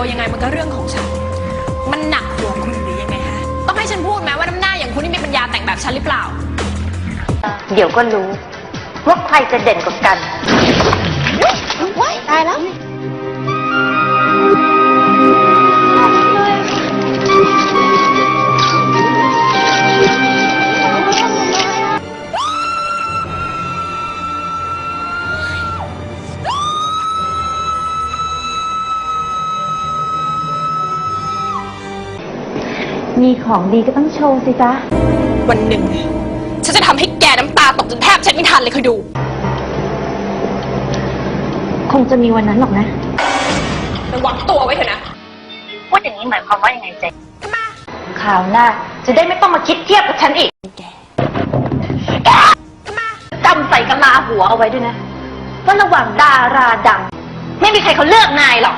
ตัวยังไงมันก็เรื่องของฉัน มันหนักหัวคุณหรือยังไงฮะ ต้องให้ฉันพูดไหมว่าน้ำหน้าอย่างคุณนี่มีปัญญาแต่งแบบฉันหรือเปล่า เดี๋ยวก็รู้ ว่าใครจะเด่นกว่ากันว้ายตายแล้ว มีของดีก็ต้องโชว์สิจ๊ะ วันหนึ่ง ฉันจะทำให้แกน้ำตาตกจนแทบเช็ดไม่ทันเลยคอยดู คงจะมีวันนั้นหรอกนะ ระวังตัวไว้เถอะนะ พูดอย่างนี้หมายความว่ายังไงเจ๊ทำไมคราวหน้า จะได้ไม่ต้องมาคิดเทียบกับฉันอีกแกจำใส่กะลาหัวเอาไว้ด้วยนะ ว่าระหว่างดาราดัง ไม่มีใครเขาเลือกนายหรอก